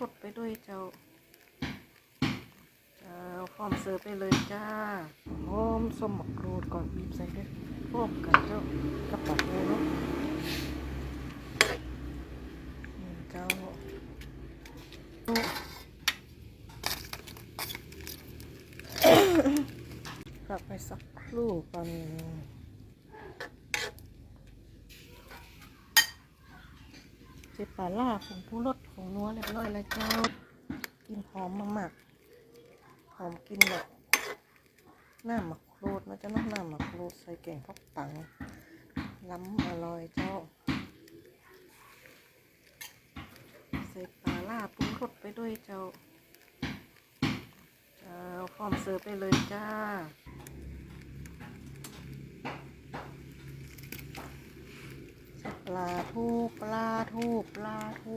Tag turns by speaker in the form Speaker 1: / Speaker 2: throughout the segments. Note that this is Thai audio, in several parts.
Speaker 1: รสไปด้วยเจ้า เจ้าพร้อมเสิร์ฟไปเลยจ้าหอมส้มมะกรูดก่อนบีบใส่ด้วยพร้อมกันเจ้ากระปักเลยเนาะนี่เจ้ากลับไปสักครู่ก่อนเจ็บปลาล่าของผู้รสของนัวเรียบร้อยแล้วเจ้า กินหอมมากๆหอมกินแบบหน้าหมักโครดนะเจ้าเนาะหน้าหมักโครดใส่แกงพักตังล้ำอร่อยเจ้า ใส่ปลาล่าปรุงรสไปด้วยเจ้า เจ้าพร้อมเสิร์ฟไปเลยจ้า ลาทูปลาทูปลาทู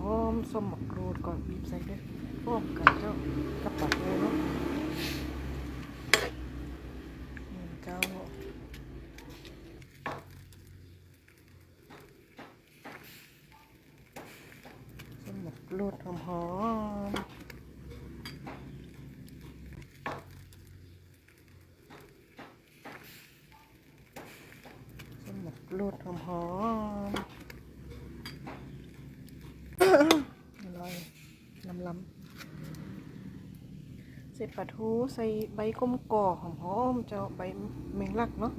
Speaker 1: หอมส้มมะกรูดก่อนบีบใส่ด้วยพร้อมกันเจ้ากระปักเลยเนาะนี่เจ้าส้มมะกรูดหอม หอมส้มมะกรูดหอมหอมอร่อยลำล้ำใส่ปลาทูใส่ใบก้มก่อหอมหอมจ้าใบเมงลักเนาะ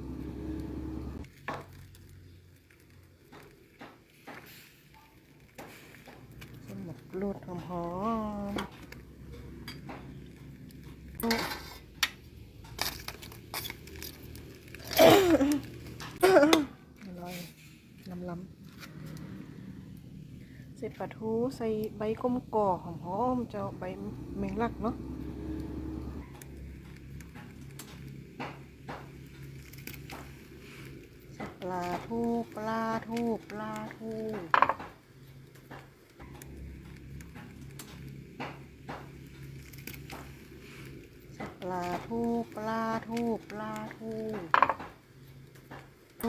Speaker 1: สมกรูดหอมหอมอร่อยลำลำใส่ ปลาทูใส่ใบก้มก่อหอมหอมๆเจ้าใบเมงลักเนาะปลาทูปลาทูปลาทู ปลาทูปลาทูปลาทูทู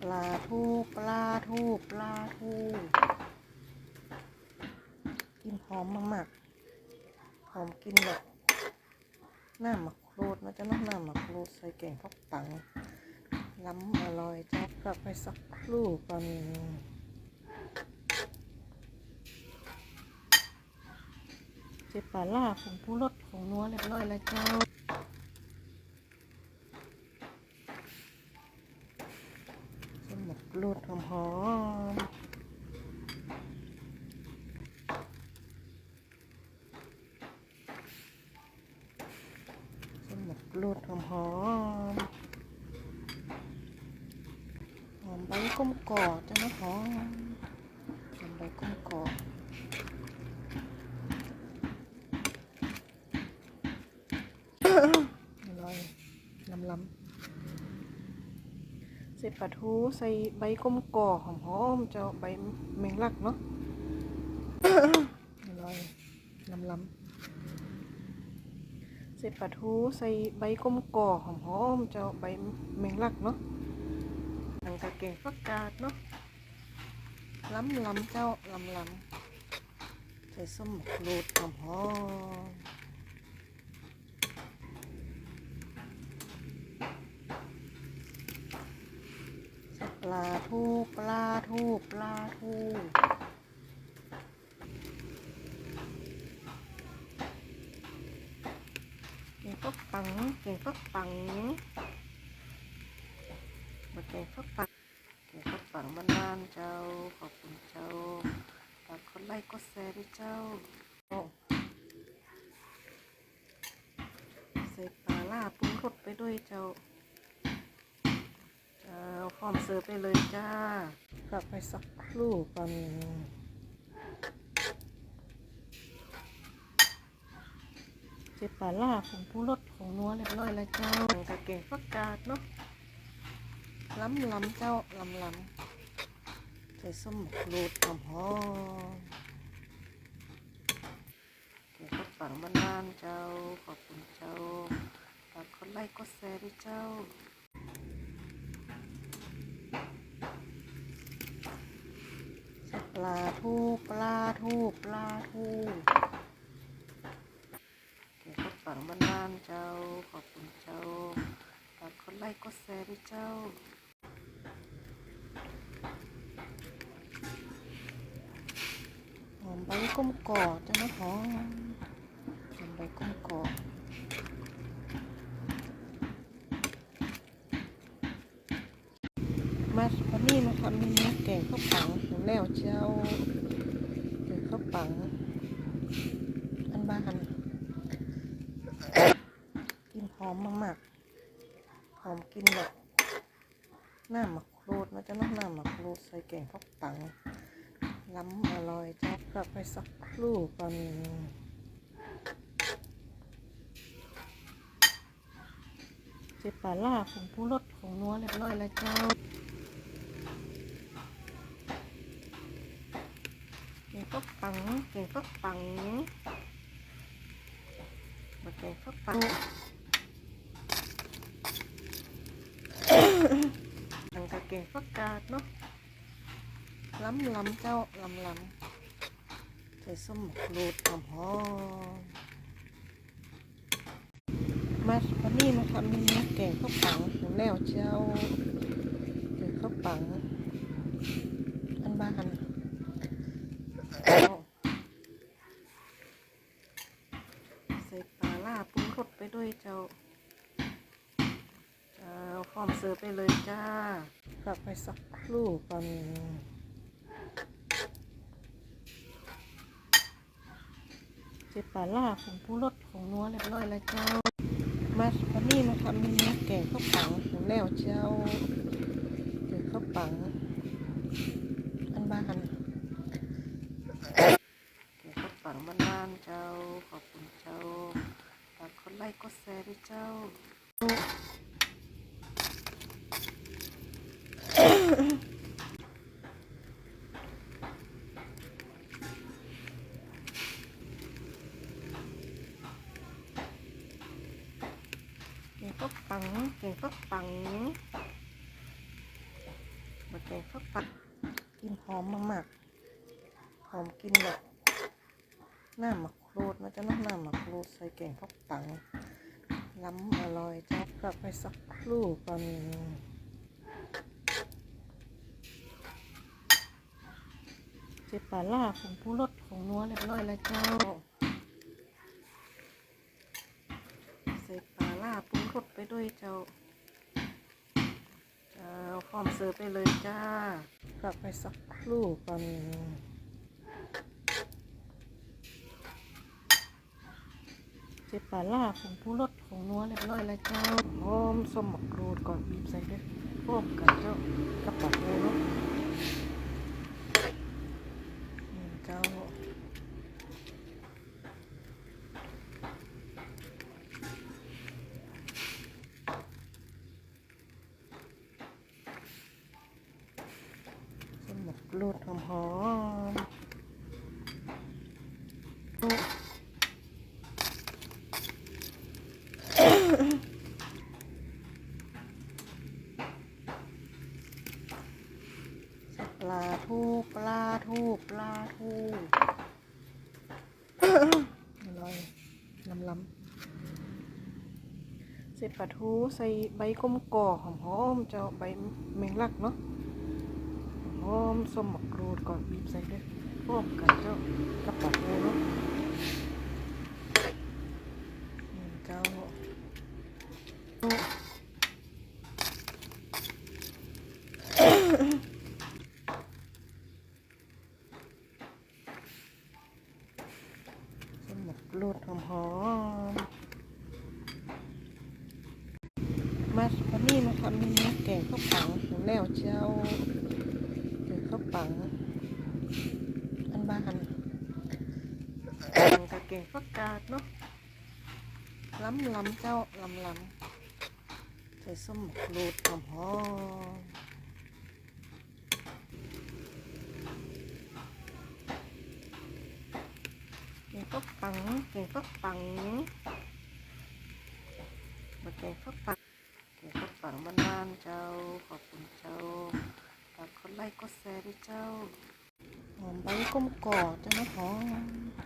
Speaker 1: ปลาทูปลาทูปลาทูกินหอมมากๆหอมกินแบบ หน้าหมักโครดนะจ๊ะน้องหน้าหมักโครดใส่แกงพักตังล้ำอร่อยจ้ากลับไปสักครู่ก่อนเจ็บปลาล่าของผู้รสของนัวเรียบร้อยแล้วเจ้าส้มมะกรูดหอมห อมส้มมะกรูดหอมหอมหอมใบก้มกอดจะนะหอมหอมใบก้มกอดอร่อยลำลำใส่ปลาทูใส่ใบก้มกอหอมหอมเจ้าใบเมงลักเนาะอร่อยลำลำใส่ปลาทูใส่ใบก้มกอหอมหอมๆเจ้าใบเมงลักเนาะหนังกะเก่งฟักกาดเนาะล้ำล้ำเจ้าล้ำล้ำใส่ส้มมะกรูดหอมหอมปลาทูปลาทูปลาทูเก่งฟักปังเก่ง ฟักปังมาเก่งฟักปังเกี่ยวกับฝั่งบ้านบ้านเจ้า ขอบคุณเจ้าฝากกดไลค์กดแชร์ด้วยเจ้าโอ้ใส่ปลาล่าปรุงรสไปด้วยเจ้าเจ้าพร้อมเสิร์ฟไปเลยจ้า กลับไปสักครู่ก่อน ส่ปลาล่าของผู้รสของนัวเรียบร้อยแล้วเจ้ากะเกงฟักกาดเนาะล้ำล้ำเจ้าล้ำล้ำใส่ส้มโรดหอมหอมเก็บฟักปังบ้านานเจ้าขอบคุณเจ้าฝากคนไลค์ก็แชร์ด้วยเจ้าปลาทูปลาทูปลาทู เก็บกดปังบ้านๆเจ้า ขอบคุณเจ้าฝากกดไลค์กดแชร์ด้วยเจ้าหอมใบก้มกอกจ้ะนะหอมหอมใบก้มกอกมาวันนี้มาทำเมนูแกงข้าวปังถึงแล้วเจ้าแกงข้าวปัง อันบ้านกินห อมมากๆ หอมกินแบบหน้าหมักโครดนะจ๊ะน้องหน้าหมักโครดใส่แกงข้าวปังล้ำอร่อยจ้ากลับไปสักครู่ก่อนเจ็บปลาล่าของผู้รสของนัวเรียบร้อยแล้วเจ้าเก่งก็ปังเก่งก็ปังมาเก่งก็ปัง กะเก่งก็กาดเนาะล้ำล้ำเจ้าล้ำล้ำใส่ส้มหมกรูดหอมหอมมาวันนี้มาทำเมนูแกงข้าวปังถึงแล้วเจ้าแกงข้าวปังอันบ้านใส่ปลาล่าปรุงรสไปด้วยเจ้า อมเสิร์ฟไปเลยจ้ากลับไปสักครู่ก่อนเจ็บปลาล่าของผู้รสของนัวเรียบร้อยแล้วเจ้า มาวันนี้มาทำเมนูแกงข้าวปังของแล้วเจ้าแกงข้าวปัง อันบ้านแกงข้าวปังบ้านๆเจ้า ขอบคุณเจ้าฝากกดไลค์กดแชร์ด้วยเจ้า เก่งก็ปัง เก่งก็ปังมาเก่งก็ ปังกินหอมมากๆหอมกินแบบหน้าหมักโครดนะจ๊ะเน้องหน้าหมักโครดใส่แกงข้าวปังล้ำอร่อยจ้ากลับไปสักครู่ก่อนเจ็บปลาล่าของผู้รสของนัวเรียบร้อยแล้วเจ้าใส่ปลาล่าปรุงรสไปด้วยเจ้า เจ้าพร้อมเสิร์ฟไปเลยจ้ากลับไปสักครู่ก่อนเจ็บปลาล่าของผู้รสของนัวเรียบร้อยแล้วเจ้าหอมส้มหมักรูดก่อนบีบใส่ด้วยพร้อมกันเจ้ากับปักเลยเนาะนี่เจ้า สมก รูดหอมหอมปลาทูปลาทูปลาทูอร่อยลำลำใส่ปลาทูใส่ใบก้มกอหอมหอมเจ้าใบแมงลักเนาะ อมส้มหมกรูดก่อนบีบใส่ด้วยพร้อมกันเจ้ากระปักเลยเนาะนี่เจ้าส้มมกรูดหอมหอมๆมาวันนี้มาทำเมนูแกงข้าวปังถึงแล้วเจ้าแกงข้าวปังอันบ้าแกงแนาะล้ำล้ำเจ้า ล้ำล้ำใส่ส้มหมกรูดหอมหอมแกงฟักปังแกงฟักปังมาแกงานๆเจ้าขอบคุณเจ้าฝากกดไลค์กดแชร์ด้วยเจ้าหอมใบก้มกอดจ้านะหอม